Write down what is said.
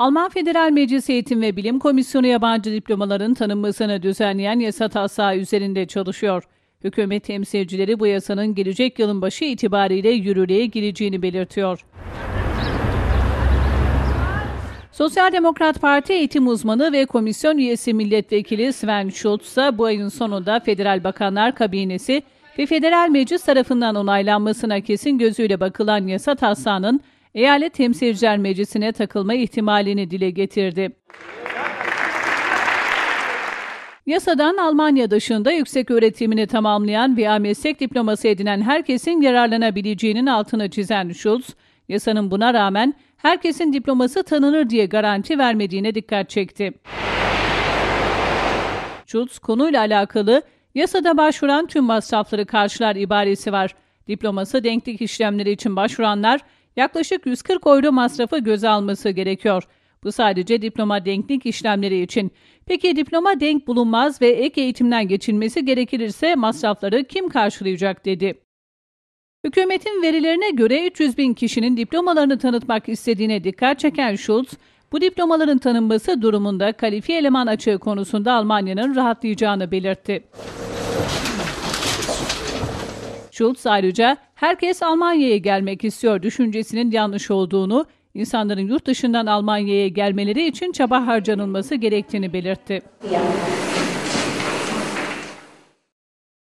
Alman Federal Meclis Eğitim ve Bilim Komisyonu yabancı diplomaların tanınmasını düzenleyen yasa taslağı üzerinde çalışıyor. Hükümet temsilcileri bu yasanın gelecek yılın başı itibariyle yürürlüğe gireceğini belirtiyor. Sosyal Demokrat Parti eğitim uzmanı ve komisyon üyesi milletvekili Sven Schultz ise bu ayın sonunda Federal Bakanlar Kabinesi ve Federal Meclis tarafından onaylanmasına kesin gözüyle bakılan yasa taslağının Eyalet Temsilciler Meclisi'ne takılma ihtimalini dile getirdi. Yasadan Almanya dışında yüksek öğretimini tamamlayan veya meslek diploması edinen herkesin yararlanabileceğinin altını çizen Schulz, yasanın buna rağmen herkesin diploması tanınır diye garanti vermediğine dikkat çekti. Schulz konuyla alakalı yasada başvuran tüm masrafları karşılar ibaresi var. Diploması denklik işlemleri için başvuranlar yaklaşık 140 euro masrafı göze alması gerekiyor. Bu sadece diploma denklik işlemleri için. Peki diploma denk bulunmaz ve ek eğitimden geçilmesi gerekirse masrafları kim karşılayacak dedi. Hükümetin verilerine göre 300 bin kişinin diplomalarını tanıtmak istediğine dikkat çeken Schulz, bu diplomaların tanınması durumunda kalifiye eleman açığı konusunda Almanya'nın rahatlayacağını belirtti. Schulz ayrıca herkes Almanya'ya gelmek istiyor düşüncesinin yanlış olduğunu, insanların yurt dışından Almanya'ya gelmeleri için çaba harcanılması gerektiğini belirtti.